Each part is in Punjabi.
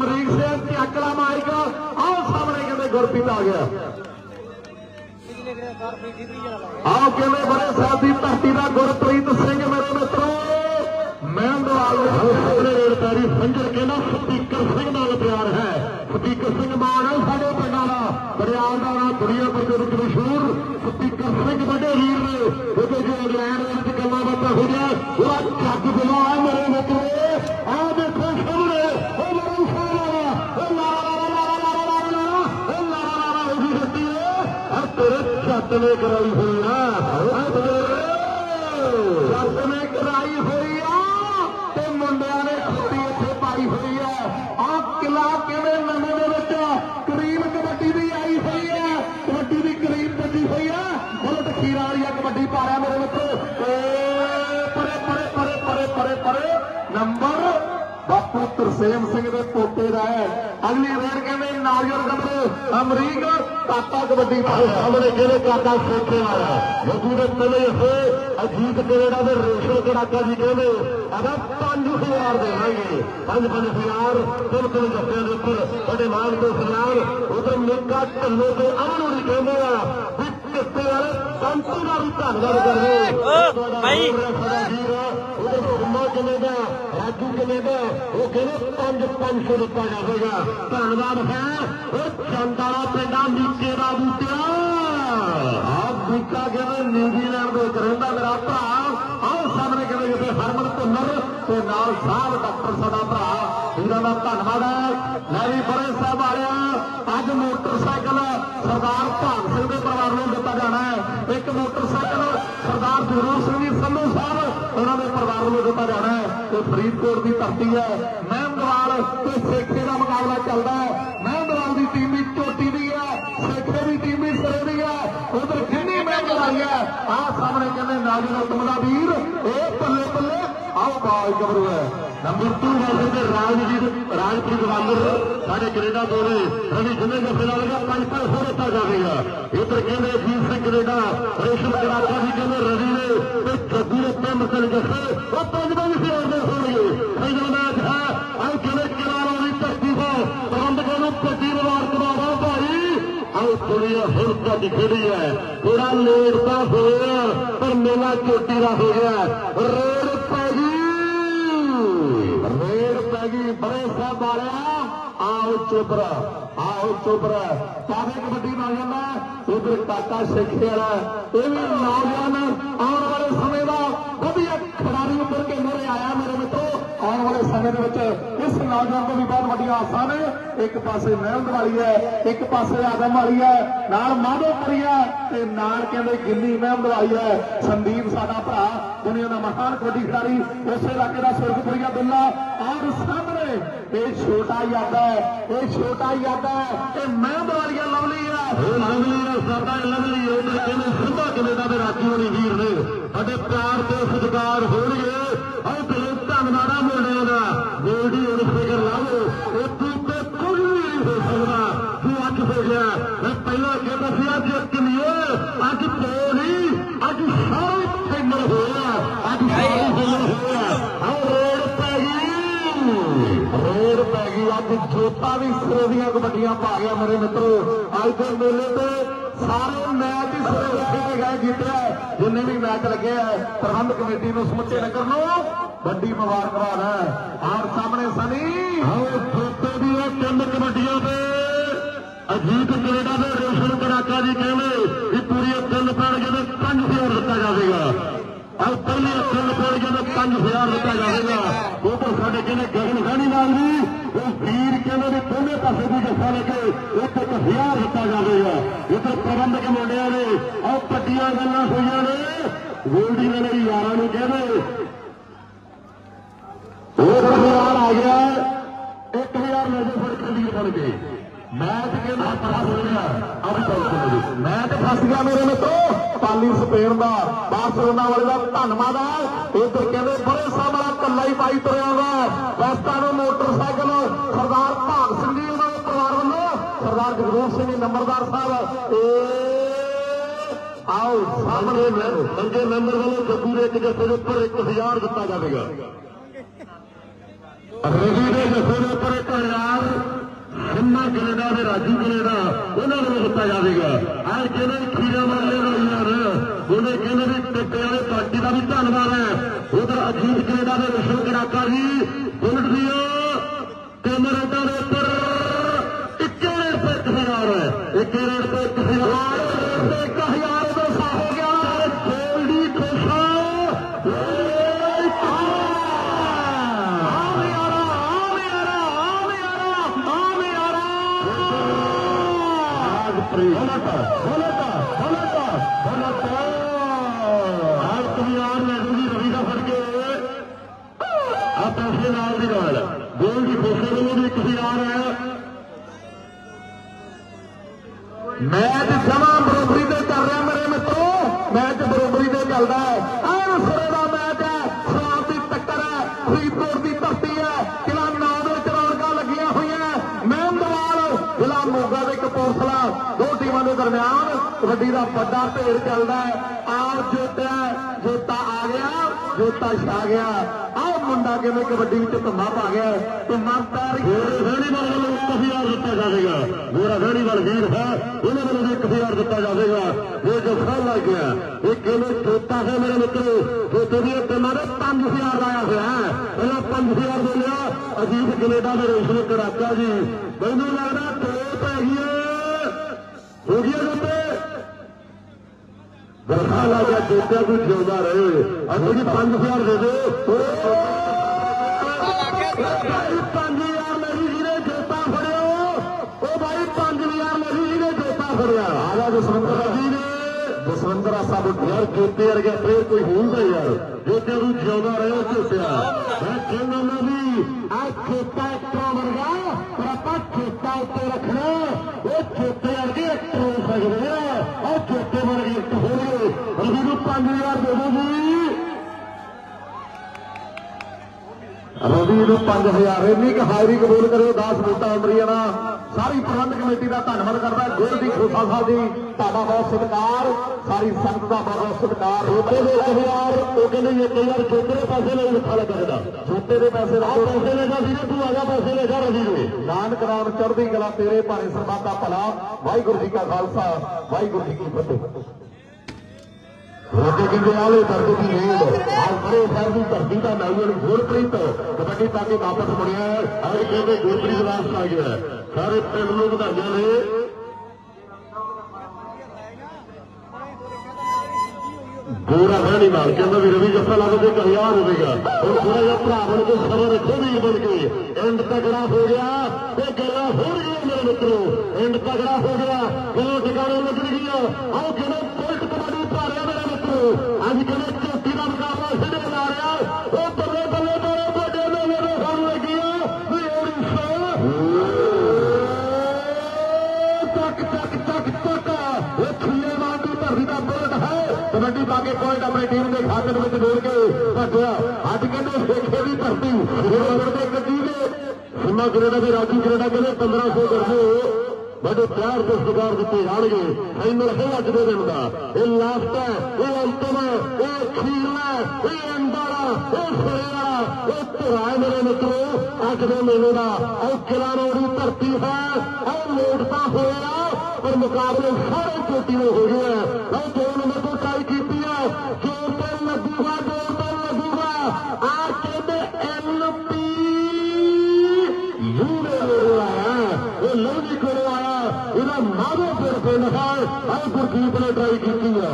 ਅਮਰੀਕ ਸਿੰਘ ਚੱਕਲਾ ਮਾਈਕ ਆਹ ਸਾਹਮਣੇ ਕਹਿੰਦੇ ਗੁਰਪ੍ਰੀਤ ਆ ਗਿਆ। ਆਓ ਕਿਵੇਂ ਬੜੇ ਸਾਹਿਬ ਦੀ ਧਰਤੀ ਦਾ ਗੁਰਪ੍ਰੀਤ ਸਿੰਘ ਮੇਰੇ ਮਿੱਤਰੋ? ਮਹਿੰਦਵਾਲ ਦੇ ਸਾਹਮਣੇ ਰੇਡ ਸੰਜਰ ਕਹਿੰਦਾ ਸਪੀਕਰ ਸਿੰਘ ਨਾਲ ਪਿਆਰ ਹੈ। ਸਪੀਕਰ ਸਿੰਘ ਮਾਨ ਹੈ ਸਾਡੇ ਪਿੰਡਾਂ ਦਾ। ਦਰਿਆਲ ਦਾ ਨਾਂ ਦੁਨੀਆ ਭਰ ਦੇ ਵਿੱਚ ਮਸ਼ਹੂਰ ਸਪੀਕਰ ਸਿੰਘ ਵੱਡੇ ਵੀਰ ਨੇ। ਉਹਦੇ ਜੋ ਇੰਗਲੈਂਡ ਵਿੱਚ ਗੱਲਾਂ ਬਾਤਾਂ ਹੋਈਆਂ ਉਹ ਜੱਗ ਬਿਲਾ ਮੇਰੇ ਮਿੱਤਰੋ। ਨੇ ਕਰਾਈ ਹੋਈ ਆ ਆ ਨੇ ਕਰਾਈ ਹੋਈ ਆ ਤੇ ਮੁੰਡਿਆਂ ਨੇ ਖੁੱਡੀ ਇੱਥੇ ਪਾਈ ਹੋਈ ਆ। ਆ ਕਿਲਾ ਕਿਵੇਂ ਨਵੇਂ ਦੇ ਵਿੱਚ ਕਰੀਮ ਕਬੱਡੀ ਦੀ ਆਈ ਹੋਈ ਆ। ਕਬੱਡੀ ਦੀ ਕਰੀਮ ਵੱਜੀ ਹੋਈ ਆ। ਬਹੁਤ ਖੀਰਾ ਵਾਲੀ ਆ ਕਬੱਡੀ ਪਾ ਰਿਹਾ ਮੇਰੇ ਮਿੱਤਰੋ। ਪਰੇ ਪਰੇ ਪਰੇ ਪਰੇ ਪਰੇ ਪਰੇ। ਨੰਬਰ ਬਾਪੂ ਤਰਸੇਮ ਸਿੰਘ ਦੇ ਪੋਤੇ ਦਾ ਹੈ। ਅਗਲੀ ਰੇਡ ਕਹਿੰਦੇ ਨਾਰੀਅਲ ਗੱਭਰੂ ਅਮਰੀਕ ਕਾਕਾ ਕਬੱਡੀ ਪਾਏ ਸਾਹਮਣੇ ਕਿਹੜੇ ਕਾਕਾ ਸੋਖੇ ਵਾਲਾ। ਜੱਗੂ ਦੇ ਤਲੇ ਹੋਏ। ਅਜੀਤ ਕਿਹੜਾ ਦੇ ਰੇਸ਼ੋ ਕੜਾਕਾ ਜੀ ਕਹਿੰਦੇ ਅਗਾ 5000 ਦੇਵਾਂਗੇ। 5-5000 ਤਿੰਨ ਤਿੰਨ ਜੱਫਿਆਂ ਦੇ ਉੱਪਰ ਬੜੇ ਮਾਨ ਤੋਂ ਸਲਾਮ ਉਧਰ ਮੇਕਾ ਢੱਲੋ ਤੇ ਅਮਨ ਹੋਣੀ ਕਹਿੰਦੇ ਆ ਵੀ ਕਿੱਤੇ ਵਾਲੇ ਸੰਤੂ ਦਾ ਵੀ ਧੰਨਵਾਦ ਕਰਦੇ ਭਾਈ। ਉਹਦੇ ਹੁਮਾ ਕਿਵੇਂ ਦਾ ਰਾਜੂ ਉਹ ਕਹਿੰਦੇ 5 500 ਦਿੱਤਾ ਜਾਵੇਗਾ ਧੰਨਵਾਦ ਹੈ। ਉਹ ਚੰਦਾਲਾ ਪਿੰਡਾਂ ਨੀਚੇ ਦਾ ਬੂਟਿਆ। ਆਹ ਬੀਕਾ ਕਹਿੰਦੇ ਨਿਊਜ਼ੀਲੈਂਡ ਦੇ ਵਿੱਚ ਰਹਿੰਦਾ ਮੇਰਾ ਭਰਾ। ਆਓ ਸਾਹਮਣੇ ਕਹਿੰਦੇ ਜਿੱਥੇ ਹਰਮਨ ਭੁੰਨਰ ਤੇ ਨਾਲ ਸਾਹਿਬ ਡਾਕਟਰ ਸਾਡਾ ਭਰਾ। ਵੀਰਾਂ ਦਾ ਧੰਨਵਾਦ ਹੈ। ਲੈ ਵੀ ਬੜੇ ਸਾਹਿਬ ਵਾਲਿਆ ਅੱਜ ਮੋਟਰਸਾਈਕਲ ਸਰਦਾਰ ਭਾਗ ਸਿੰਘ ਦੇ ਪਰਿਵਾਰ ਨੂੰ ਦਿੱਤਾ ਜਾਣਾ ਹੈ। ਇੱਕ ਮੋਟਰਸਾਈਕਲ ਸਰਦਾਰ ਗੁਰੂ ਸਿੰਘ ਜੀ, ਸੰਧੂ ਸਾਹਿਬ, ਉਹਨਾਂ ਦੇ ਪਰਿਵਾਰ ਨੂੰ ਦਿੱਤਾ ਜਾਣਾ ਹੈ। ਫਰੀਦਕੋਟ ਦੀ ਧਰਤੀ ਹੈ। ਮਹਿਮਦਵਾਲ ਤੇ ਸੇਖੇ ਦਾ ਮੁਕਾਬਲਾ ਚੱਲਦਾ ਹੈ। ਮਹਿਮਦਵਾਲ ਦੀ ਟੀਮ ਵੀ ਚੋਟੀ ਦੀ ਹੈ, ਸੇਖੇ ਦੀ ਟੀਮ ਵੀ ਸਿਰੇ ਦੀ ਹੈ। ਉਧਰ ਕਿੰਨੀ ਮਿਹਨਤ ਲਾਈ ਹੈ। ਆਹ ਸਾਹਮਣੇ ਕਹਿੰਦੇ ਨਾਜ਼ਰ ਉਤਮ ਦਾ ਵੀਰ। ਬਾਲ ਕਬਰੂ ਹੈ। ਨੰਬਰ 2 ਵਾਲੇ ਤੇ ਰਾਜਪ੍ਰੀਤ ਵਾਂਗਰ ਸਾਡੇ ਕੈਨੇਡਾ ਤੋਂ ਨੇ। ਰਵੀ ਜਿੰਨੇ ਜੱਫੇ ਲਾਵੇਗਾ ਪੰਜ ਪੰਜ ਦਿੱਤਾ ਜਾਵੇਗਾ ਇਧਰ ਕਹਿੰਦੇ ਜੀਤ ਸਿੰਘ ਕੈਨੇਡਾ, ਰੇਸ਼ਮ ਕਰਾਚਾ ਜੀ ਕਹਿੰਦੇ ਰਵੀ ਨੇ ਤੇ ਜੱਗੂ ਨੇ ਤਿੰਨ ਤਿੰਨ ਜੱਫੇ ਉਹ ਪੰਜ ਪੰਜ ਹਜ਼ਾਰ ਦੇ ਹੋਣਗੇ। ਫਾਈਨਲ ਮੈਚ ਹੈ। ਆਓ ਕਿਵੇਂ ਕਿਨਾਰਾ ਦੀ ਧਰਤੀ ਤੋਂ ਪ੍ਰਬੰਧਕਾਂ ਨੂੰ ਪੱਟੀ ਮੁਬਾਰਕਬਾਦ ਭਾਈ। ਆਓ ਦੁਨੀਆ ਹੁਣ ਤੱਕ ਖੜੀ ਹੈ। ਥੋੜਾ ਲੇਟ ਤਾਂ ਹੋਇਆ, ਪਰ ਮੇਲਾ ਚੋਟੀ ਦਾ ਹੋ ਗਿਆ। ਰੇਡ ਪੈ ਗਈ ਬੜੇ ਸਾਹਿਬ ਵਾਲਿਆ। ਆਓ ਚੋਬਰਾ ਆਓ ਚੋਬਰਾ ਕਾਵੇ ਕਬੱਡੀ ਨਾਲ ਜਾਂਦਾ। ਉਧਰ ਕਾਕਾ ਸਿੱਖੇ ਵਾਲਾ। ਇਹ ਵੀ ਨੌਜਵਾਨ ਆਉਣ ਵਾਲੇ ਸਮੇਂ ਦਾ ਵਧੀਆ ਖਿਡਾਰੀ ਉੱਪਰ ਵਾਲੇ ਸਮੇਂ ਦੇ ਵਿੱਚ ਇਸ ਨੌਜਵਾਨ ਤੋਂ ਵੀ ਬਹੁਤ ਵੱਡੀਆਂ ਆਸਾਂ ਨੇ। ਇੱਕ ਪਾਸੇ ਮਹਿਮਦ ਵਾਲੀ ਹੈ, ਇੱਕ ਪਾਸੇ ਆਦਮ ਵਾਲੀ ਹੈ, ਨਾਲ ਮਾਧੋਪੁਰੀ ਹੈ ਤੇ ਨਾਲ ਕਹਿੰਦੇ ਗਿੰਨੀ ਮਹਿਮਦ ਵਾਲੀ ਹੈ। ਸੰਦੀਪ ਸਾਡਾ ਭਰਾ, ਦੁਨੀਆ ਦਾ ਮਹਾਨ ਕਬੱਡੀ ਖਿਡਾਰੀ, ਉਸੇ ਇਲਾਕੇ ਦਾ ਸੁਰਗਪੁਰੀਆ ਦੁੱਲਾ। ਔਰ ਸਾਹਮਣੇ ਇਹ ਛੋਟਾ ਯਾਦਾ ਹੈ, ਇਹ ਛੋਟਾ ਯਾਦਾ ਹੈ ਇਹ ਮਹਿਮਦ ਵਾਲੀਆ ਲਵਲੀ ਹੈ। ਇਹ ਲਵਲੀ ਹੈ ਸਾਡਾ ਲਵਲੀ ਉਹ ਕਹਿੰਦੇ ਸਿੱਧਾ ਕੈਨੇਡਾ ਦੇ ਰਾਜੀ ਹੋਣੀ ਵੀਰ ਨੇ। ਸਾਡੇ ਪਿਆਰ ਤੇ ਸਤਿਕਾਰ ਹੋਣਗੇ। ਆਹ ਧੰਨਵਾਦ ਮੁੰਡਿਆਂ ਦਾ। ਗੋਲਡੀ ਹੁਣ ਫਿਕਰ ਲਾਵੋ ਇਹ ਤੂੰ ਤੇ ਕੁਝ ਵੀ ਨਹੀਂ ਹੋ ਸਕਦਾ। ਤੂੰ ਅੱਜ ਹੋ ਗਿਆ। ਮੈਂ ਪਹਿਲਾਂ ਕਹਿੰਦਾ ਸੀ ਅੱਜ ਓਏ ਅੱਜ ਦੋ ਨਹੀਂ ਅੱਜ ਸਾਰੇ ਫਾਈਨਲ ਹੋਇਆ ਅੱਜ ਸਾਰੇ ਫਾਈਨਲ ਹੋਇਆ ਆਹ ਰੋਡ ਪੈ ਗਈ। ਰੋਡ ਪੈ ਗਈ। ਅੱਜ ਜੋਤਾ ਵੀ ਸਿਰੇ ਦੀਆਂ ਕਬੱਡੀਆਂ ਪਾ ਗਿਆ ਮੇਰੇ ਮਿੱਤਰੋ। ਅੱਜ ਦੇ ਮੇਲੇ ਤੇ ਸਾਰੇ ਮੈਚ ਹੀ ਸਿਰੇ ਰੱਖੇ ਗਏ ਜਿੱਤਿਆ। ਜਿੰਨੇ ਵੀ ਮੈਚ ਲੱਗੇ ਆ ਪ੍ਰਬੰਧ ਕਮੇਟੀ ਨੂੰ ਸਮੁੱਚੇ ਨਗਰ ਨੂੰ ਵੱਡੀ ਮੁਬਾਰਕਬਾਦ ਹੈ। ਆਰ ਸਾਹਮਣੇ ਸਨੀ। ਆਓ ਜੋਤੇ ਦੀ ਇਹ ਤਿੰਨ ਕਬੱਡੀਆਂ ਤੇ ਅਜੀਤ ਕੈਨੇਡਾ ਦੇ ਰੋਸ਼ਨ ਕਰਾਚਾ ਜੀ ਕਹਿੰਦੇ ਵੀ ਪੂਰੀ ਤਿੰਨ ਪੈਣਗੇ ਤੇ 5000 ਦਿੱਤਾ ਜਾਵੇਗਾ। ਆਹ ਪਹਿਲੇ ਤਿੰਨ ਪੈਣਗੇ ਤੇ 5000 ਦਿੱਤਾ ਜਾਵੇਗਾ। ਉਧਰ ਸਾਡੇ ਕਹਿੰਦੇ ਗਗਨ ਖਾਣੀ ਨਾਲ ਜੀ ਉਹ ਵੀਰ ਕਹਿੰਦੇ ਨੇ ਦੋਨੇ ਪਾਸੇ ਦੀ ਜੱਫਾ ਲੈ ਕੇ ਇੱਕ ਇੱਕ ਦਿੱਤਾ ਜਾਵੇਗਾ। ਇੱਧਰ ਪ੍ਰਬੰਧਕ ਮੁੰਡਿਆਂ ਨੇ ਆਹ ਪੱਟੀਆਂ ਗੱਲਾਂ ਹੋਈਆਂ ਨੇ। ਗੋਲਡੀ ਨੇ ਯਾਰਾਂ ਨੂੰ ਕਹਿੰਦੇ ਹੋਰ ਹਜ਼ਾਰ ਆ ਗਿਆ। 1000 ਲੈ ਜਾਓ ਫਿਰ ਕਬੀਰ ਬਣ ਕੇ ਮੈਚ ਕਹਿੰਦਾ ਫਸ ਗਿਆ। ਅਬ ਚੱਲ ਮੈਚ ਫਸ ਗਿਆ ਮੇਰੇ ਮਿੱਤਰੋ। ਪਾਲੀ ਸਪੇਨ ਦਾ, ਬਾਰਸਲੋਨਾ ਵਾਲੇ ਦਾ ਧੰਨਵਾਦ ਹੈ ਇਧਰ ਕਹਿੰਦੇ ਬੜੇ ਸਾਹਮਣਾ ਕੱਲਾ ਹੀ ਪਾਈ ਤੁਰਿਆ ਵਾ ਵੈਸਟਾਂ ਨੂੰ ਮੋਟਰਸਾਈਕਲ, ਸਰਦਾਰ ਭਾਗ ਸਿੰਘ ਜੀ ਉਹਨਾਂ ਦੇ ਪਰਿਵਾਰ ਵੱਲੋਂ। ਸਰਦਾਰ ਜਗਰੂਪ ਸਿੰਘ ਜੀ, ਨੰਬਰਦਾਰ ਸਾਹਿਬ। ਇਹ ਆਓ, ਸਾਹਮਣੇ ਮੰਗੇ ਮੈਂਬਰ ਵੱਲੋਂ ਜੱਗੂ ਦੇ ਇੱਕ ਜੱਥੇ ਦੇ ਉੱਪਰ 1000 ਦਿੱਤਾ ਜਾਵੇਗਾ। ਰਵੀ ਦੇ ਜੱਫੇ ਦੇ ਉੱਪਰ ਇੱਕ ਹਜ਼ਾਰ ਸਿੰਮਾ ਕੈਨੇਡਾ ਦੇ ਰਾਜੂ ਕੈਨੇਡਾ ਉਹਨਾਂ ਨੂੰ ਦਿੱਤਾ ਜਾਵੇਗਾ। ਅੱਜ ਕਹਿੰਦੇ ਖੀਰਾ ਵਾਲੇ ਦਾ ਉਹਨੇ ਕਹਿੰਦੇ ਵੀ ਟੱਟੇ ਵਾਲੇ ਪਾਰਟੀ ਦਾ ਵੀ ਧੰਨਵਾਦ ਹੈ। ਉਧਰ ਅਜੀਤ ਕੈਨੇਡਾ ਦੇ ਵਿਸ਼ਵ ਕੜਾਕਾ ਜੀ, ਬੁਲਟ ਦੀਆਂ ਕੈਮਰੇਟਾਂ ਦੇ ਉੱਪਰ ਇੱਕੇ ਰੇਟ ਤੇ ਇੱਕ ਹਜ਼ਾਰ ਹੈ। ਇੱਕੇ ਰੇਟ ਤੇ ਇੱਕ ਹਜ਼ਾਰ ਤੇ ਇੱਕ ਹਜ਼ਾਰ ਦਾ ਸਾ ਹੋ ਗਿਆ ਗੋਲਡੀ ਖੁਸ਼ਾ ਗੋਲ ਦੀ ਖੁਸ਼ੀ ਨੂੰ ਵੀ ਇੱਕ ਹਜ਼ਾਰ ਹੈ ਮੈਚ ਸਮਾਂ ਬਰੋਬਰੀ ਤੇ ਚੱਲ ਰਿਹਾ ਮੇਰੇ ਮਿੱਤਰੋ। ਮੈਚ ਬਰੋਬਰੀ ਤੇ ਚੱਲਦਾ ਹੈ। ਆਹ ਸਿਰੇ ਦਾ ਮੈਚ ਹੈ। ਸਵਾਲ ਦੀ ਟੱਕਰ ਹੈ। ਫਰੀਦਕੋਟ ਦੀ ਧਰਤੀ ਹੈ। ਕਿਲਾ ਨੌ ਵਿੱਚ ਰੌਣਕਾਂ ਲੱਗੀਆਂ ਹੋਈਆਂ। ਮਹਿੰਦਵਾਲ ਜ਼ਿਲ੍ਹਾ ਮੋਗਾ ਦੇ ਕਪੂਰਥਲਾ ਦੋ ਟੀਮਾਂ ਦੇ ਦਰਮਿਆਨ ਕਬੱਡੀ ਦਾ ਵੱਡਾ ਢੇਰ ਚੱਲਦਾ ਹੈ। ਆਪ ਜੋਤਾ ਜੋਤਾ ਆ ਗਿਆ। ਜੋਤਾ ਛਾ ਗਿਆ। ਆਹ ਮੁੰਡਾ ਕਿਵੇਂ ਕਬੱਡੀ ਵਿੱਚ ਧੰਮਾ ਪਾ ਗਿਆ ਧੰਮਾ ਪੈਰ ਗੋਰੇ ਵਾਲ ਵੱਲੋਂ 1000 ਦਿੱਤਾ ਜਾਵੇਗਾ। ਗੋਰਾ ਵਾਲ ਵੀਰ ਹੈ ਉਹਨਾਂ ਵੱਲੋਂ ਵੀ 1000 ਦਿੱਤਾ ਜਾਵੇਗਾ। ਇਹ ਜੋ ਫਲ ਲੱਗ ਗਿਆ ਇਹ ਕਿਵੇਂ ਜੋਤਾ ਹੈ ਮੇਰੇ ਮਿੱਤਰੋ? ਜੋਤੇ ਦੀ ਟੀਮਾਂ ਨੇ 5000 ਲਾਇਆ ਹੋਇਆ ਹੈ। ਪਹਿਲਾਂ 5000 ਬੋਲਿਆ ਅਜੀਤ ਕੈਨੇਡਾ ਦੇ ਰੇਸ਼ਮ ਕੜਾਕਾ ਜੀ। ਮੈਨੂੰ ਲੱਗਦਾ ਤੋਪ ਹੈਗੀ ਹੈ ਹੋ ਗਿਆ ਜੋਤੇ ਵਰਖਾ ਲਾ ਗਿਆ ਜੋਤਿਆਂ ਕੋਈ ਜਿਉਂਦਾ ਰਹੇ। ਅਸੀਂ ਜੀ 5000 ਦੇ ਦਿਓ। ਭਾਈ ਜਸਵੰਦਰ ਸਾਹਿਬ ਯਾਰ ਜੋਤੇ ਵਰਗਾ, ਫੇਰ ਕੋਈ ਹੁੰਦਾ ਯਾਰ। ਜੋਤੇ ਨੂੰ ਜਿਉਂਦਾ ਰਹੇ ਝੋਟਿਆ। ਮੈਂ ਕਹਿੰਦਾ ਨਾ ਵੀ ਆ ਖੇਤਾ ਇੱਕੋ ਵਰਗਾ, ਪਰ ਆਪਾਂ ਖੇਤਾ ਉੱਤੇ ਰੱਖਣਾ। ਉਹ ਖੇਤੇ ਵਰਗੇ ਇੱਕ ਹੋ ਸਕਦੇ ਆ। ਉਹ ਖੇਤੇ ਵਰਗੇ ਇੱਕ ਹੋਣਗੇ। ਰਵੀ ਨੂੰ 5000 ਦੇ ਦਿਓ ਜੀ। ਰਵੀ ਨੂੰ 5000 ਇੰਨੀ ਕੁ ਹਾਜ਼ਰੀ ਕਬੂਲ ਕਰਿਓ 10 ਵੋਟਾਂ ਅਮਰੀਆਣਾ ਸਾਰੀ ਪ੍ਰਬੰਧ ਕਮੇਟੀ ਦਾ ਧੰਨਵਾਦ ਕਰਦਾ। ਗੁਰ ਦੀ ਖੋਸਾ ਸਾਹਿਬ ਜੀ। ਤੁਹਾਡਾ ਬਹੁਤ ਸਤਿਕਾਰ ਸਾਰੀ ਸੰਗਤ ਦਾ ਬਹੁਤ ਸਤਿਕਾਰ। ਰੋਤੇ ਦੇ 1000 ਉਹ ਕਹਿੰਦੇ ਇਹ ਕਈ ਵਾਰ ਦੇ ਪੈਸੇ ਲਈ ਲਿਖਾ ਲੱਗਦਾ ਛੋਟੇ ਦੇ ਪੈਸੇ ਲਾ ਪੈਸੇ ਲੈ ਜਾ ਵੀਰੇ ਤੂੰ ਆ ਜਾ ਪੈਸੇ ਲੈ ਜਾ ਰਵੀ ਨੂੰ ਨਾਨਕ ਰਾਮ ਚੜ੍ਹਦੀ ਕਲਾ ਤੇਰੇ ਭਾਣੇ ਸਰਬੱਤ ਦਾ ਭਲਾ। ਵਾਹਿਗੁਰੂ ਜੀ ਕਾ ਖਾਲਸਾ ਵਾਹਿਗੁਰੂ ਜੀ ਕੀ ਫਤਿਹ। ਰੋਕੇ ਕਹਿੰਦੇ ਆਲੇ ਦਰਦ ਦੀ ਨੀਂਦ। ਆਲ ਬੜੇ ਸਾਹਿਬ ਦੀ ਧਰਤੀ ਦਾ ਨਾਈਅਨ ਗੁਰਪ੍ਰੀਤ। ਕਬੱਡੀ ਪਾ ਕੇ ਵਾਪਸ ਮੁੜਿਆ ਹੈ। ਅਗਰ ਕਹਿੰਦੇ ਗੁਰਪ੍ਰੀਤ ਵਾਪਸ ਆ ਗਿਆ ਹੈ। ਸਾਰੇ ਪਿੰਡ ਨੂੰ ਵਧਾਈਆਂ ਨੇ। ਗੋਰਾ ਰਹਿਣੀ ਨਾਲ ਕਹਿੰਦਾ ਵੀ ਰਵੀ ਜੱਫਾ ਲੱਗ ਤੇ ਹਜ਼ਾਰ ਹੋਵੇਗਾ ਹੁਣ ਥੋੜਾ ਜਿਹਾ ਭਰਾ ਬਣ ਕੇ ਸਬਰ ਰੱਖੋ ਵੀਰ ਬਣ ਕੇ ਐਂਡ ਤਗੜਾ ਹੋ ਗਿਆ ਤੇ ਗੱਲਾਂ ਹੋ ਰਹੀਆਂ ਮੇਰੇ ਮਿੱਤਰੋ ਐਂਡ ਤਗੜਾ ਹੋ ਗਿਆ ਕਿਉਂ ਟਿਕਾਣੇ ਲੱਗ ਗਈਆਂ ਆਓ ਕਿਵੇਂ ਪੁਲਟ ਕਬੱਡੀ ਪਾ ਰਿਹਾ ਮੇਰੇ ਮਿੱਤਰੋ ਅੱਜ ਕਿਵੇਂ ਕੇ ਪੁਆਇੰਟ ਆਪਣੀ ਟੀਮ ਦੇ ਖਾਤੇ ਵਿੱਚ ਜੋੜ ਕੇ ਭੱਜਿਆ ਅੱਜ ਕਹਿੰਦੇ ਸੇਖੇ ਦੀ ਧਰਤੀ ਰੋਡ ਦੇ ਗੱਡੀ ਦੇ ਸਿਮਾ ਕੈਨੇਡਾ ਦੇ ਰਾਜੂ ਕੈਨੇਡਾ ਕਹਿੰਦੇ 1500 ਕਰਦੇ ਬੜੇ ਪਿਆਰ ਦੇ ਸਤਿਕਾਰ ਦਿੱਤੇ ਜਾਣਗੇ। ਫਾਈਨਲ ਹੈ ਅੱਜ ਦੇ ਦਿਨ ਦਾ। ਇਹ ਲਾਸਟ ਹੈ, ਇਹ ਅੰਤਮ ਹੈ, ਇਹ ਅਖੀਰਲਾ ਇਹ ਅੰਦਾਰਾ ਇਹ ਫਰੇਰਾ ਇਹ ਧੁਰਾ ਮੇਰੇ ਮਿੱਤਰੋ। ਅੱਜ ਦੇ ਮੇਲੇ ਦਾ ਇਹ ਕਿਲਾ ਰੋੜੀ ਧਰਤੀ ਹੈ, ਇਹ ਲੋਟ ਤਾਂ ਹੋਇਆ, ਪਰ ਮੁਕਾਬਲੇ ਸਾਰੇ ਚੋਟੀ ਦੇ ਹੋ ਗਏ ਹੈ। ਇਹ ਦੋ ਨੰਬਰ ਤੋਂ ਟਾਈ ਕੀਤੀ ਹੈ ਜੋਰ ਤੇ ਲੱਗੂਗਾ ਜੋਰ ਤੇ ਲੱਗੂਗਾ ਆ ਕਹਿੰਦੇ ਐਲਪੀ ਯੂਨੇ ਕੋਲ ਆਇਆ ਇਹ ਲੋਹੀ ਕੋਲ ਆਇਆ ਇਹਦਾ ਮਾਧੋ ਫਿਰ ਪਿੰਡ ਹੈ ਆਹ ਗੁਰਦੀਪ ਨੇ ਟਰਾਈ ਕੀਤੀ ਆ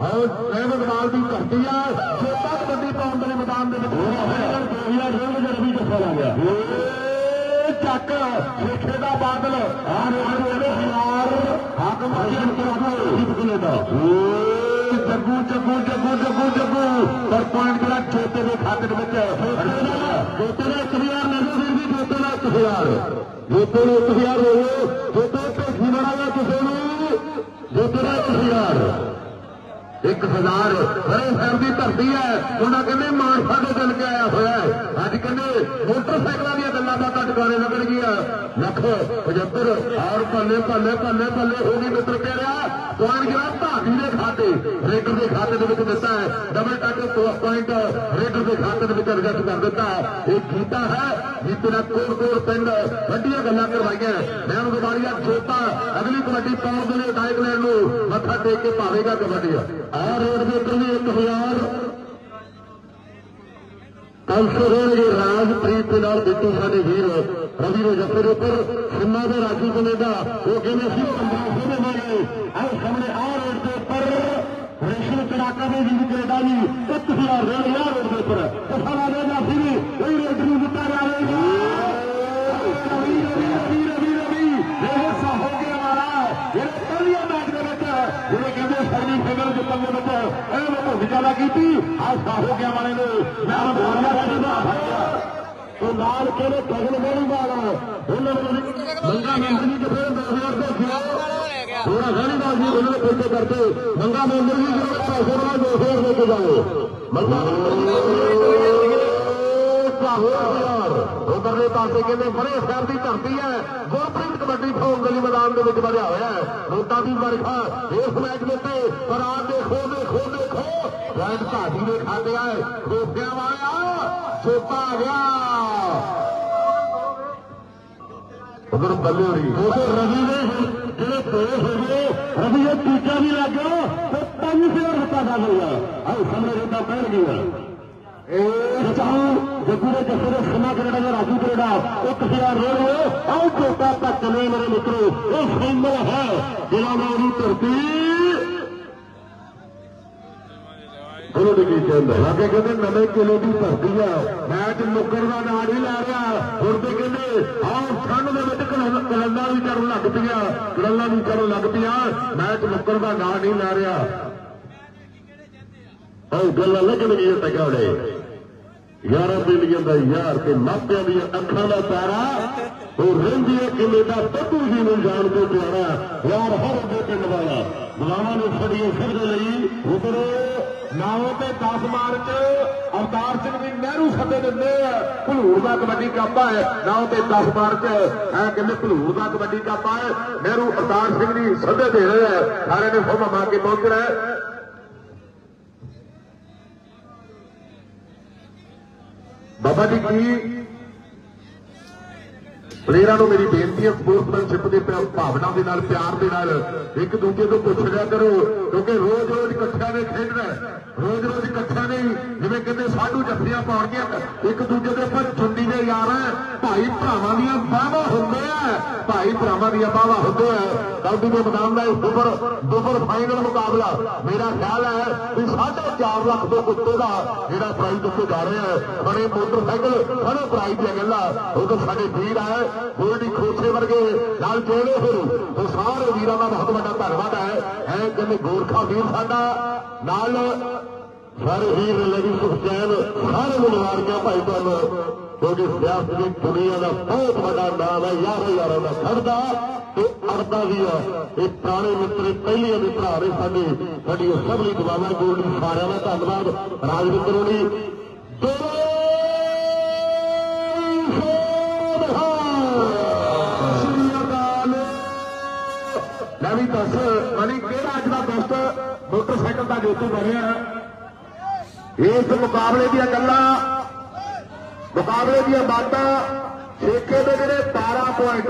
ਆਹ ਰਹਿਮਤ ਨਾਲ ਦੀ ਧਰਤੀ ਆ ਜੇ ਤੱਕ ਬੰਦੀ ਪਾਉਣ ਦੇ ਮੈਦਾਨ ਦੇ ਵਿੱਚ ਹੋਇਆ ਰੇਲ ਜਦ ਵੀ ਜੱਫਾ ਲਾ ਗਿਆ ਏ ਚੱਕ ਸੇਖੇ ਦਾ ਬਾਦਲ ਆ ਰਿਹਾ ਇਹਦੇ ਹਜ਼ਾਰ ਹਾਕਮ ਅਜਨ ਕਰਾਉਣਾ ਦੀਪ ਕੋਲੇ ਦਾ ਏ ਜੱਗੂ ਜੱਗੂ ਜੱਗੂ ਜੱਗੂ ਜੱਗੂ ਪਰ ਪੁਆਇੰਟ ਜਿਹੜਾ ਛੋਟੇ ਦੇ ਖਾਤੇ ਦੇ ਵਿੱਚ ਛੋਟੇ ਦਾ 1000 ਲੈ ਲਓ ਵੀਰ ਜੀ ਛੋਟੇ ਦਾ 1000 ਜੋਤੇ ਨੂੰ 1000 ਹੋ ਗਏ ਜੋਤੇ ਭੇਜੀ ਬਣਾ ਗਿਆ ਕਿਸੇ ਨੂੰ ਜੋਤੇ ਦਾ 1000 1000 ਹਰੇ ਸਾਹਿਬ ਦੀ ਧਰਤੀ ਹੈ। ਉਹਨਾਂ ਕਹਿੰਦੇ ਮਾਨਸਾ ਦੇ ਚੱਲ ਕੇ ਆਇਆ ਹੋਇਆ ਹੈ। ਅੱਜ ਕਹਿੰਦੇ ਮੋਟਰਸਾਈਕਲਾਂ ਦੀਆਂ ਗੱਲਾਂ ਬਾਤਾਂ ਟਿਕਾਣੇ ਲੱਗਣਗੀਆਂ ਲੱਖ 75 ਔਰ ਭੱਲੇ ਭੱਲੇ ਭੱਲੇ ਭੱਲੇ ਹੋ ਗਈ ਮਿੱਤਰ ਪਿਆਰਿਆ ਪੁਆਇੰਟ ਜਿਹੜਾ ਭਾਗੀ ਦੇ ਖਾਤੇ, ਰੇਡਰ ਦੇ ਖਾਤੇ ਦੇ ਵਿੱਚ ਦਿੱਤਾ ਹੈ। ਡਬਲ ਟੱਚ ਪੁਆਇੰਟ ਰੇਡਰ ਦੇ ਖਾਤੇ ਦੇ ਵਿੱਚ ਰਿਜੈਕਟ ਕਰ ਦਿੱਤਾ ਇਹ ਕੀਤਾ ਹੈ। ਜਿੱਤੇ ਦਾ ਕੋਲ ਕੋਲ ਪਿੰਡ ਵੱਡੀਆਂ ਗੱਲਾਂ ਕਰਵਾਈਆਂ ਮੈਂ ਉਹਨੂੰ ਗਵਾੜੀਆ ਛੋਟਾ ਅਗਲੀ ਕਬੱਡੀ ਪਾਉਣ ਦੇ ਲਈ ਟਾਈਗਲੈਂਡ ਨੂੰ ਮੱਥਾ ਟੇਕ ਕੇ ਪਾਵੇਗਾ ਕਬੱਡੀ ਆ ਰੋਡ ਦੇ ਉੱਤੇ ਵੀ 1000 ਕੰਸੋ ਹੋਣਗੇ ਰਾਜਪ੍ਰੀਤ ਦੇ ਨਾਲ ਬਿੱਟੂ ਸਾਡੇ ਵੀਰ ਰਵੀ ਦੇ ਜੱਫੇ ਦੇ ਉੱਪਰ ਸਿੰਮਾ ਦੇ ਰਾਜੂ ਕਨੇਡਾ ਉਹ ਕਹਿੰਦੇ ਸੀ 1500 ਦੇ ਮਾਰੇ ਆਹ ਸਾਹਮਣੇ ਆ ਰੋਡ ਦੇ ਉੱਪਰ ਰੇਸ਼ਮ ਚੜਾਕਾ ਦੇ ਵੀ ਕਨੇਡਾ ਜੀ 1000 ਰੇਡ ਆ ਰੋਡ ਦੇ ਉੱਪਰ ਇਹ ਕੀਤੀ ਆ ਸਾ ਹੋ ਗਿਆ ਮਾਰੇ ਨੂੰ ਮੈਂ ਹੁਣ ਬੋਲਣਾ ਚਾਹੀਦਾ ਉਹ ਨਾਲ ਕਹਿੰਦੇ ਕਗਨ ਮੇਰੀ ਵਾਲਾ ਉਹਨਾਂ ਨੇ ਮੰਗਾ ਮੈਂਬਰ ਦੇ ਫਿਰ 10000 ਦੇ ਖਿਲਾਫ ਥੋੜਾ ਗਾਲੀ ਬਾਜੀ ਉਹਨਾਂ ਨੇ ਪੈਸੇ ਕਰਦੇ ਮੰਗਾ ਮੈਂਬਰ ਜੀ ਜਿਹੜੇ ਪੈਸੇ ਨਾਲ 2000 ਦੇ ਕੇ ਜਾਓ ਮੰਗਾ ਉਧਰਲੇ ਪਾਸੇ ਕਹਿੰਦੇ ਬੜੇ ਸ਼ਹਿਰ ਦੀ ਧਰਤੀ ਹੈ ਗੁਰਪ੍ਰੀਤ ਕਬੱਡੀ ਫੋਨ ਗਲੀ ਮੈਦਾਨ ਦੇ ਵਿੱਚ ਵਧਿਆ ਹੋਇਆ ਹੈ ਵੋਟਾਂ ਦੀ ਵਰਖਾ ਇਸ ਮੈਚ ਦੇ ਉੱਤੇ ਪਰ ਆਪ ਦੇਖੋ ਦੇਖੋ ਦੇਖੋ ਪੁਆਇੰਟ ਭਾਜੀ ਦੇ ਖਾਤੇ ਆਏ ਖੋਫਿਆਂ ਵਾਲਿਆ ਛੋਟਾ ਆ ਗਿਆ। ਉਧਰ ਬੱਲੇ ਹੋਰੀ ਉਧਰ ਰਵੀ ਦੇ ਜਿਹੜੇ ਦੋ ਹੋ ਗਏ ਰਵੀ ਦਾ ਤੀਜਾ ਵੀ ਲੱਗ ਗਿਆ ਤੇ ਪੰਜ ਸਿਰ ਹੱਤਾ ਦਾ ਗਿਆ। ਆਹ ਸਾਹਮਣੇ ਰੇਤਾ ਪੈਣ ਗਿਆ ਇਹ ਚਾਹੂ ਜੱਗੂ ਦੇ ਜੱਸੇ ਦੇ ਸਮਾਂ ਕੈਨੇਡਾ ਦਾ ਰਾਜੂ ਕੈਨੇਡਾ ਇੱਕ ਹਜ਼ਾਰ ਰੋੜ ਹੋਏ ਆਹ ਛੋਟਾ ਤੱਕ ਨੇ ਮੇਰੇ ਮਿੱਤਰੋ ਇਹ ਫਾਈਨਲ ਹੈ। ਜਿਹੜਾ ਨਾ ਉਹਦੀ ਧਰਤੀ। ਬੋਲੋ ਦੇ ਕੀ ਕਹਿੰਦਾ? ਲਾਗੇ ਕਹਿੰਦੇ ਨਵੇਂ ਕਿਲੇ ਦੀ ਧਰਤੀ ਆ। ਮੈਚ ਮੁੱਕਰ ਦਾ ਨਾਂ ਨਹੀਂ ਲੈ ਰਿਹਾ। ਹੁਣ ਤੇ ਕਹਿੰਦੇ, ਆਹ ਠੰਡ ਦੇ ਵਿੱਚ ਕਲੰ- ਵੀ ਕਰਨ ਲੱਗ ਪਈਆਂ। ਕਲੰਦਾਂ ਵੀ ਕਰਨ ਲੱਗ ਪਈਆਂ। ਮੈਚ ਮੁੱਕਰ ਦਾ ਨਾਂ ਨਹੀਂ ਲੈ ਰਿਹਾ। ਉਹ ਗੱਲਾਂ ਲੱਗਣਗੀਆਂ ਟਕਾੜੇ ਯਾਰਾਂ ਬਿਲੀਅਨ ਦਾ ਯਾਰ ਤੇ ਮਾਪਿਆਂ ਦੀਆਂ ਅੱਖਾਂ ਦਾ ਤਾਰਾ। ਉਹ ਰਹਿੰਦੀ ਹੈ ਕਿਲੇ ਦਾ ਬੱਬੂ ਜੀ ਨੂੰ ਜਾਣ ਕੇ ਪਿਆਰਾ ਯਾਰ, ਹਰ ਦੇ ਪਿੰਡ ਵਾਲਾ। ਬੁਲਾਵਾ ਨੂੰ ਫੜੀਏ ਫਿਰ ਦੇ ਲਈ। ਉਧਰ ਨਾਵੋਂ ਤੇ 10 ਮਾਰਚ ਅਵਤਾਰ ਸਿੰਘ ਵੀ ਨਹਿਰੂ ਸੱਦੇ ਦਿੰਦੇ ਆ। ਭਲੂਰ ਦਾ ਕਬੱਡੀ ਕੱਪ ਹੈ ਨਾਵੋਂ ਤੇ 10 ਮਾਰਚ ਐ ਕਹਿੰਦੇ ਭਲੂਰ ਦਾ ਕਬੱਡੀ ਕੱਪ ਹੈ ਨਹਿਰੂ ਅਵਤਾਰ ਸਿੰਘ ਦੀ ਸੱਦੇ ਦੇ ਰਹੇ ਆ। ਸਾਰਿਆਂ ਨੇ ਫੋਮਾ ਮਾਰ ਕੇ ਪਹੁੰਚਣਾ ਬਾਬਾ ਜੀ ਕੀ ਪਲੇਅਰਾਂ ਨੂੰ ਮੇਰੀ ਬੇਨਤੀ ਹੈ ਸਪੋਰਟਸਮੈਨਸ਼ਿਪ ਦੇ ਭਾਵਨਾ ਦੇ ਨਾਲ, ਪਿਆਰ ਦੇ ਨਾਲ ਇੱਕ ਦੂਜੇ ਤੋਂ ਪੁੱਛ ਲਿਆ ਕਰੋ, ਕਿਉਂਕਿ ਰੋਜ਼-ਰੋਜ਼ ਇਕੱਠਿਆਂ ਨੇ ਖੇਡਣਾ ਰੋਜ਼-ਰੋਜ਼ ਇਕੱਠਿਆਂ ਨੇ ਜਿਵੇਂ ਕਹਿੰਦੇ ਸਾਡੂ ਜੱਫੀਆਂ ਪਾਉਣਗੀਆਂ। ਇੱਕ ਦੂਜੇ ਦੇ ਉੱਪਰ ਚੁੰਡੀ ਦੇ ਯਾਰ ਭਾਈ ਭਰਾਵਾਂ ਦੀਆਂ ਬਾਹਾਂ ਹੁੰਦੇ ਆ ਭਾਈ ਭਰਾਵਾਂ ਦੀਆਂ ਬਾਹਾਂ ਹੁੰਦੇ ਆ ਕਬੱਡੀ ਦੇ ਮੈਦਾਨ ਦਾ ਇਹ ਸੁਪਰ ਸੁਪਰ ਫਾਈਨਲ ਮੁਕਾਬਲਾ, ਮੇਰਾ ਖਿਆਲ ਹੈ ਵੀ 4.5 ਲੱਖ ਤੋਂ ਕੁੱਤੇ ਦਾ ਜਿਹੜਾ ਪ੍ਰਾਈਜ਼ ਉੱਤੇ ਜਾ ਰਿਹਾ ਹੈ। ਬੜੇ ਮੋਟਰਸਾਈਕਲ ਬੜੇ ਪ੍ਰਾਈਜ਼ ਦੀਆਂ ਗੱਲਾਂ। ਉਹ ਤਾਂ ਸਾਡੇ ਵੀਰ ਆ ਗੋਲਡੀ ਖੋਸੇ ਵਰਗੇ ਨਾਲ ਜੋੜੇ ਹੋਏ ਉਹ ਸਾਰੇ ਵੀਰਾਂ ਦਾ ਬਹੁਤ ਵੱਡਾ ਧੰਨਵਾਦ ਹੈ। ਐ ਕਹਿੰਦੇ ਗੋਰਖਾ ਵੀਰ ਸਾਡਾ। ਨਾਲ ਸਾਰੇ ਵੀਰ ਲੜੀ ਸੁਖਚੈਨ। ਸਾਰੇ ਮੁਲਵਾਰੀਆਂ ਭਾਈ ਤੁਹਾਨੂੰ ਕਿਉਂਕਿ ਸਿਆਸਤ ਦੀ ਦੁਨੀਆ ਦਾ ਬਹੁਤ ਵੱਡਾ ਨਾਮ ਹੈ। ਯਾਰਾਂ ਯਾਰਾਂ ਦਾ ਖੜਦਾ। ਤੇ ਅੜਦਾ ਵੀ ਹੈ। ਇਹ ਪੁਰਾਣੇ ਮਿੱਤਰ, ਪਹਿਲੀਆਂ ਦੇ ਭਰਾ ਨੇ ਸਾਡੇ। ਸਾਡੀ ਉਹ ਸਭ ਲਈ ਦੁਆਵਾਂ ਗੋਲਡੀ ਸਾਰਿਆਂ ਦਾ ਧੰਨਵਾਦ। ਰਾਜਵਿੰਦਰ ਹੋਣੀ ਸ੍ਰੀ ਮੋਟਰਸਾਈਕਲ ਦਾ ਜੋਤੂ ਬਣਿਆ ਇਸ ਮੁਕਾਬਲੇ ਦੀਆਂ ਗੱਲਾਂ, ਮੁਕਾਬਲੇ ਦੀਆਂ ਬਾਤਾਂ ਛੇਕੇ ਦੇ ਜਿਹੜੇ 12 ਪੁਆਇੰਟ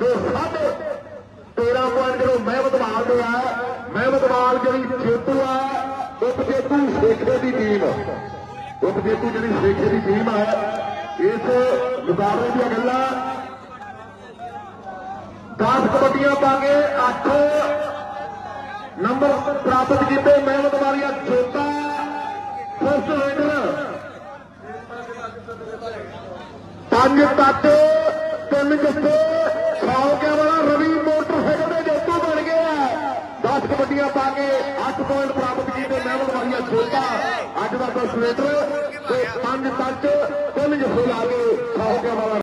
ਤੇ ਸਾਢੇ 13 ਪੁਆਇੰਟ ਜਦੋਂ ਮਹਿਮਦਵਾਲ ਦੇ ਆ ਮਹਿਮਦਵਾਲ ਜਿਹੜੀ ਜੇਤੂ ਆ ਉਪਜੇਤੂ ਛੇਕੇ ਦੀ ਟੀਮ। ਉਪਜੇਤੂ ਜਿਹੜੀ ਸੇਖੇ ਦੀ ਟੀਮ ਆ, ਇਸ ਮੁਕਾਬਲੇ ਦੀਆਂ ਗੱਲਾਂ 10 ਕਬੱਡੀਆਂ ਪਾ ਕੇ 8 ਨੰਬਰ ਪ੍ਰਾਪਤ ਕੀਤੇ ਮਿਹਨਤ ਵਾਲੀਆ ਛੋਟਾ ਫਸਟ ਰੇਡਰ ਪੰਜ ਤੱਕ, ਤਿੰਨ ਜੱਫੇ ਸੌਕਿਆ ਵਾਲਾ ਰਵੀ ਮੋਟਰਸਾਈਕਲ ਦੇ ਜੇਤੂ ਬਣ ਗਿਆ। 10 ਕਬੱਡੀਆਂ ਪਾ ਕੇ 8 ਪੁਆਇੰਟ ਪ੍ਰਾਪਤ ਕੀਤੇ ਮਿਹਨਤ ਵਾਲੀਆ ਛੋਟਾ। ਅੱਜ ਦਾ ਫਸਟ ਰੇਡਰ ਤੇ ਪੰਜ ਤੱਕ, ਤਿੰਨ ਜੱਫੇ ਲਾ ਕੇ ਸੌਕਿਆ ਵਾਲਾ